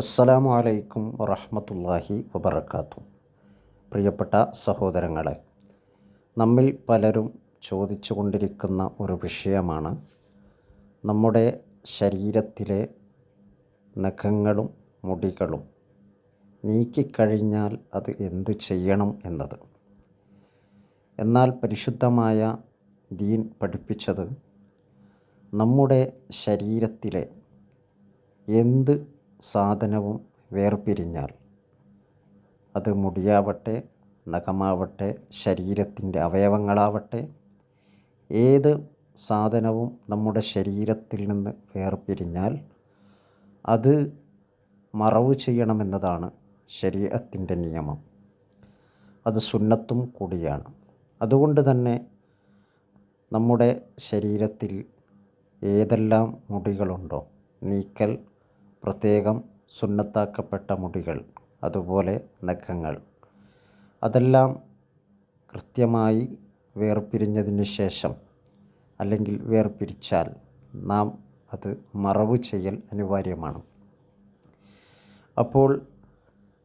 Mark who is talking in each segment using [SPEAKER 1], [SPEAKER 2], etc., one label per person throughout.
[SPEAKER 1] അസ്സലാമു അലൈക്കും വറഹമത്തല്ലാഹി വബർക്കാത്തു പ്രിയപ്പെട്ട സഹോദരങ്ങളെ നമ്മിൽ പലരും ചോദിച്ചു കൊണ്ടിരിക്കുന്ന ഒരു വിഷയമാണ് നമ്മുടെ ശരീരത്തിലെ നഖങ്ങളും മുടികളും നീക്കിക്കഴിഞ്ഞാൽ അത് എന്ത് ചെയ്യണം എന്നത്. എന്നാൽ പരിശുദ്ധമായ ദീൻ പഠിപ്പിച്ചത് നമ്മുടെ ശരീരത്തിലെ എന്ത് സാധനവും വേർപിരിഞ്ഞാൽ അത് മുടിയാവട്ടെ നഖമാവട്ടെ ശരീരത്തിന്റെ അവയവങ്ങളാവട്ടെ ഏത് സാധനവും നമ്മുടെ ശരീരത്തിൽ നിന്ന് വേർപിരിഞ്ഞാൽ അത് മറവ് ചെയ്യണമെന്നതാണ് ശരീരത്തിന്റെ നിയമം. അത് സുന്നത്തും കൂടിയാണ്. അതുകൊണ്ട് തന്നെ നമ്മുടെ ശരീരത്തിൽ ഏതെല്ലാം മുടികളുണ്ടോ നീക്കൽ പ്രത്യേകം സുന്നത്താക്കപ്പെട്ട മുടികൾ അതുപോലെ നഖങ്ങൾ. അതെല്ലാം കൃത്യമായി വേർപിരിഞ്ഞതിന് ശേഷം അല്ലെങ്കിൽ വേർപിരിച്ചാൽ നാം അത് മറവ് ചെയ്യൽ അനിവാര്യമാണ്. അപ്പോൾ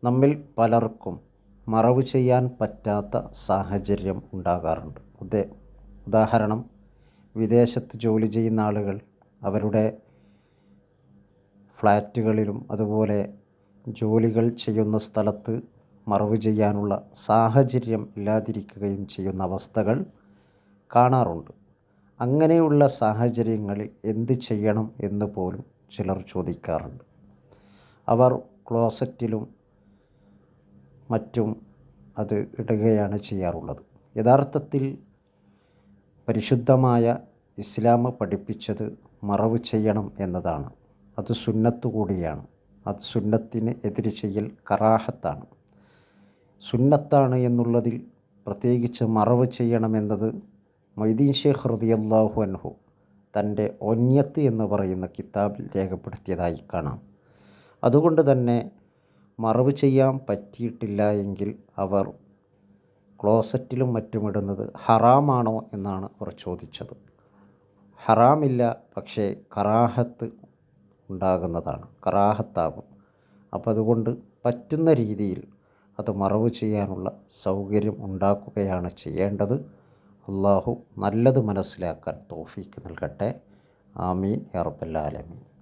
[SPEAKER 1] നമ്മിൽ പലർക്കും മറവ് ചെയ്യാൻ പറ്റാത്ത സാഹചര്യം ഉണ്ടാകാറുണ്ട്. ഉദാഹരണം വിദേശത്ത് ജോലി ചെയ്യുന്ന ആളുകൾ അവരുടെ ഫ്ലാറ്റുകളിലും അതുപോലെ ജോലികൾ ചെയ്യുന്ന സ്ഥലത്ത് മറവ് ചെയ്യാനുള്ള സാഹചര്യം ഇല്ലാതിരിക്കുകയും ചെയ്യുന്ന അവസ്ഥകൾ കാണാറുണ്ട്. അങ്ങനെയുള്ള സാഹചര്യങ്ങളിൽ എന്ത് ചെയ്യണം എന്ന് പോലും ചിലർ ചോദിക്കാറുണ്ട്. അവർ ക്ലോസറ്റിലും മറ്റും അത് ഇടുകയാണ് ചെയ്യാറുള്ളത്. യഥാർത്ഥത്തിൽ പരിശുദ്ധമായ ഇസ്ലാം പഠിപ്പിച്ചത് മറവ് ചെയ്യണം എന്നതാണ്. അത് സുന്നത്ത് കൂടിയാണ്. അത് സുന്നത്തിന് എതിര് ചെയ്യൽ കറാഹത്താണ്. സുന്നത്താണ് എന്നുള്ളതിൽ പ്രത്യേകിച്ച് മറവ് ചെയ്യണമെന്നത് മൊയ്തീൻ ഷേഖ് റതിയല്ലാഹു അൻഹു തന്റെ ഒന്യത്ത് എന്ന് പറയുന്ന കിതാബിൽ രേഖപ്പെടുത്തിയതായി കാണാം. അതുകൊണ്ട് തന്നെ മറവ് ചെയ്യാൻ പറ്റിയിട്ടില്ല എങ്കിൽ അവർ ക്ലോസറ്റിലും മറ്റുമിടുന്നത് ഹറാമാണോ എന്നാണ് അവർ ചോദിച്ചത്. ഹറാമില്ല പക്ഷേ കറാഹത്ത് ഉണ്ടാകുന്നതാണ്. കറാഹത്താകും. അപ്പം അതുകൊണ്ട് പറ്റുന്ന രീതിയിൽ അത് മറവ് ചെയ്യാനുള്ള സൗകര്യം ഉണ്ടാക്കുകയാണ് ചെയ്യേണ്ടത്. അള്ളാഹു നല്ലത് മനസ്സിലാക്കാൻ തോഫീക്ക് നൽകട്ടെ. ആമീൻ. ആലമീൻ.